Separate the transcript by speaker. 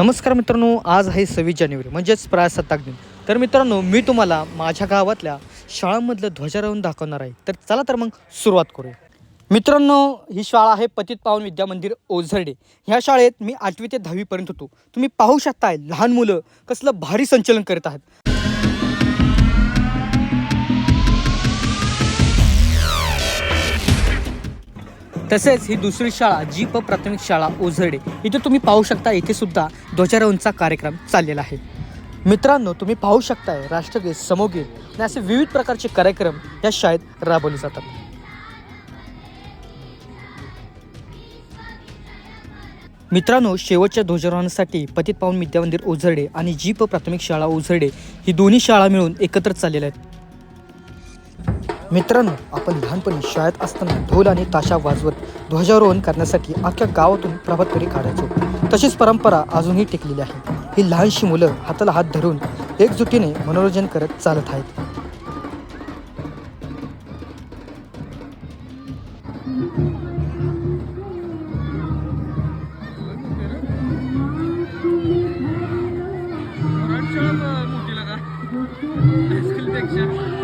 Speaker 1: नमस्कार मित्रांनो आज आहे सव्वीस जानेवारी म्हणजेच प्रजासत्ताक दिन. तर मित्रांनो मी तुम्हाला माझ्या गावातल्या शाळांमधलं ध्वजारोहण दाखवणार आहे. तर चला तर मग सुरुवात करूया. मित्रांनो ही शाळा आहे पतित पावन विद्या मंदिर ओझरडे. ह्या शाळेत मी आठवी ते दहावीपर्यंत होतो. तुम्ही पाहू शकताय लहान मुलं कसलं भारी संचलन करत आहेत. तसेच ही दुसरी शाळा जी प प्राथमिक शाळा ओझरडे इथे तुम्ही पाहू शकता इथे सुद्धा ध्वजारोहणचा कार्यक्रम चाललेला आहे. मित्रांनो तुम्ही पाहू शकताय राष्ट्रगीत समोगीत आणि असे विविध प्रकारचे कार्यक्रम या शाळेत राबवले जातात. मित्रांनो शेवटच्या ध्वजारोहणासाठी पतित पावन विद्या मंदिर ओझरडे आणि जी प प्राथमिक शाळा ओझरडे ही दोन्ही शाळा मिळून एकत्र चाललेल्या आहेत. मित्रांनो आपण लहानपणी शाळेत असताना ढोल आणि ताशा वाजवत ध्वजारोहण करण्यासाठी अख्ख्या गावातून प्रभात फेरी काढायचो. तशीच परंपरा अजूनही टिकलेली आहे. ही लहानशी मुलं हाताला हात धरून एकजुटीने मनोरंजन करत चालत आहेत. Thank you.